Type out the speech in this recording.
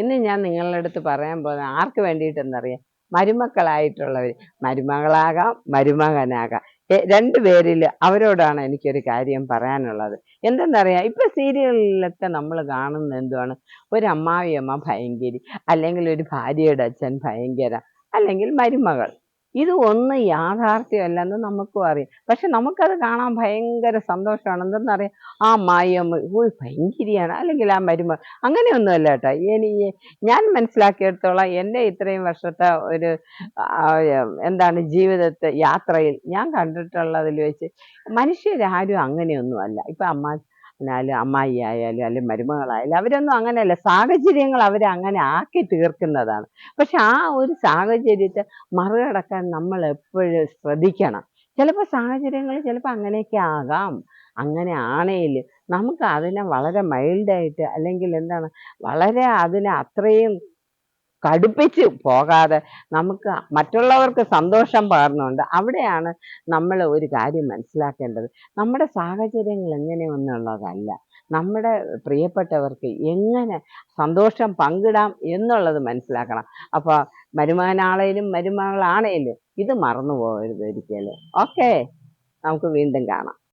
ഇന്ന് ഞാൻ നിങ്ങളുടെ അടുത്ത് പറയാൻ പോകുന്ന ആർക്ക് വേണ്ടിയിട്ടെന്നറിയാം? മരുമക്കളായിട്ടുള്ളവർ മരുമകളാകാം മരുമകനാകാം. രണ്ട് പേരിൽ അവരോടാണ് എനിക്കൊരു കാര്യം പറയാനുള്ളത്. എന്തെന്നറിയാം? ഇപ്പൊ സീരിയലിലൊക്കെ നമ്മൾ കാണുന്നത് എന്തുവാണ്? ഒരു അമ്മാവിയമ്മ ഭയങ്കരി അല്ലെങ്കിൽ ഒരു ഭാര്യയുടെ അച്ഛൻ ഭയങ്കര അല്ലെങ്കിൽ മരുമകൾ. ഇത് ഒന്നും യാഥാർത്ഥ്യമല്ലെന്ന് നമുക്കും അറിയാം. പക്ഷെ നമുക്കത് കാണാൻ ഭയങ്കര സന്തോഷമാണ്. എന്തെന്നറിയാം ആ മായമ്മ ഓ ഭയങ്കരിയാണ്. അല്ലെങ്കിൽ ആ മരുമ. അങ്ങനെയൊന്നുമല്ല കേട്ടോ. ഇനി ഞാൻ മനസ്സിലാക്കിയെടുത്തോളം എന്റെ ഇത്രയും വർഷത്തെ ഒരു എന്താണ് ജീവിതത്തെ യാത്രയിൽ ഞാൻ കണ്ടിട്ടുള്ളതിൽ വെച്ച് മനുഷ്യരാരും അങ്ങനെയൊന്നും അല്ല ഇപ്പം അമ്മ ആയാലും അമ്മായി ആയാലും അല്ലെങ്കിൽ മരുമകളായാലും അവരൊന്നും അങ്ങനെയല്ല. സാഹചര്യങ്ങൾ അവരെ അങ്ങനെ ആക്കി തീർക്കുന്നതാണ്. പക്ഷെ ആ ഒരു സാഹചര്യത്തെ മറികടക്കാൻ നമ്മൾ എപ്പോഴും ശ്രദ്ധിക്കണം. ചിലപ്പോൾ സാഹചര്യങ്ങൾ ചിലപ്പോൾ അങ്ങനെയൊക്കെ ആകാം. അങ്ങനെ ആണേൽ നമുക്ക് അതിനെ വളരെ മൈൽഡായിട്ട് അല്ലെങ്കിൽ എന്താണ് വളരെ അതിനെ അത്രയും കടുപ്പിച്ച് പോകാതെ നമുക്ക് മറ്റുള്ളവർക്ക് സന്തോഷം പകർന്നുകൊണ്ട് അവിടെയാണ് നമ്മൾ ഒരു കാര്യം മനസ്സിലാക്കേണ്ടത്. നമ്മുടെ സാഹചര്യങ്ങൾ എങ്ങനെയൊന്നുള്ളതല്ല നമ്മുടെ പ്രിയപ്പെട്ടവർക്ക് എങ്ങനെ സന്തോഷം പങ്കിടാം എന്നുള്ളത് മനസ്സിലാക്കണം. അപ്പോൾ മരുമകനാണേലും മരുമകളാണേലും ഇത് മറന്നു പോകരുത് ഒരിക്കലും. ഓക്കെ? നമുക്ക് വീണ്ടും കാണാം.